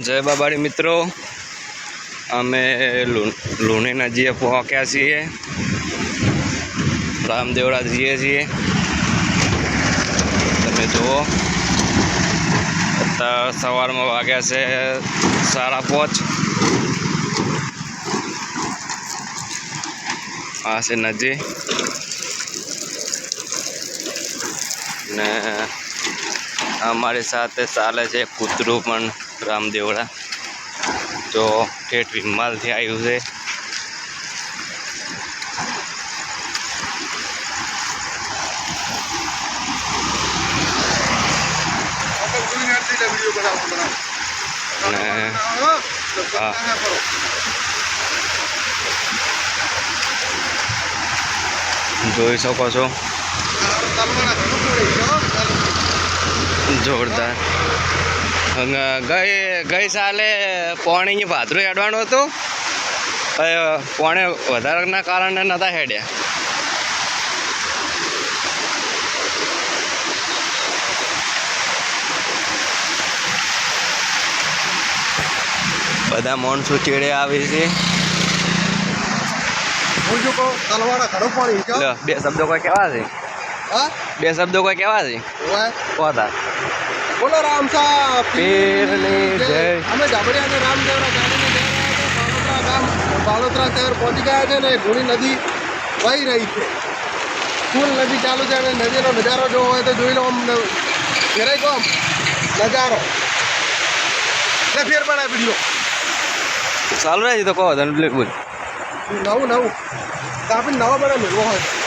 જય બાબાડી મિત્રો. અમે લુ- લુણી નજીએ પહોંચ્યા છીએ. રામદેવડા જઈએ છીએ. તમે જુઓ. અત્યારે સવારમાં વાગ્યા છે સાડા પાંચ. આ છે નજી. ને અમારી સાથે ચાલે છે કૂતરું પણ રામદેવડા તો ઠેઠ વિમાલથી આવ્યું છે. જોઈ શકો છો. જોરદાર. ગઈ ગઈ સાલે પોણી ભાદરું હેડવાનું હતું. પોણે વધારાના કારણે નહોતા હેડ્યા. બધા માણસો ચેડે આવી છે. બે શબ્દો કોઈ કેવા છે? હા? બે શબ્દો કોઈ કેવા છે કોતા બોલો રામ સાહેબ. પીરની જય. અમે જાબડિયા અને રામદેવરા ગાડીને જઈ ગામ બાલોતરા શહેર પહોંચી ગયા છે ને ઘોડી નદી વહી રહી છે. ફૂલ નદી ચાલુ છે અને નદીનો નજારો જોવો હોય તો જોઈ લો આમ ફેરાઈ ગયો આમ નજારો. એટલે ફેર બનાય વીડિયો. ચાલુ રહે છે તો કહો ધન બોલ. નવું નવું. કાપીને નવો બધા મેળવો હોય.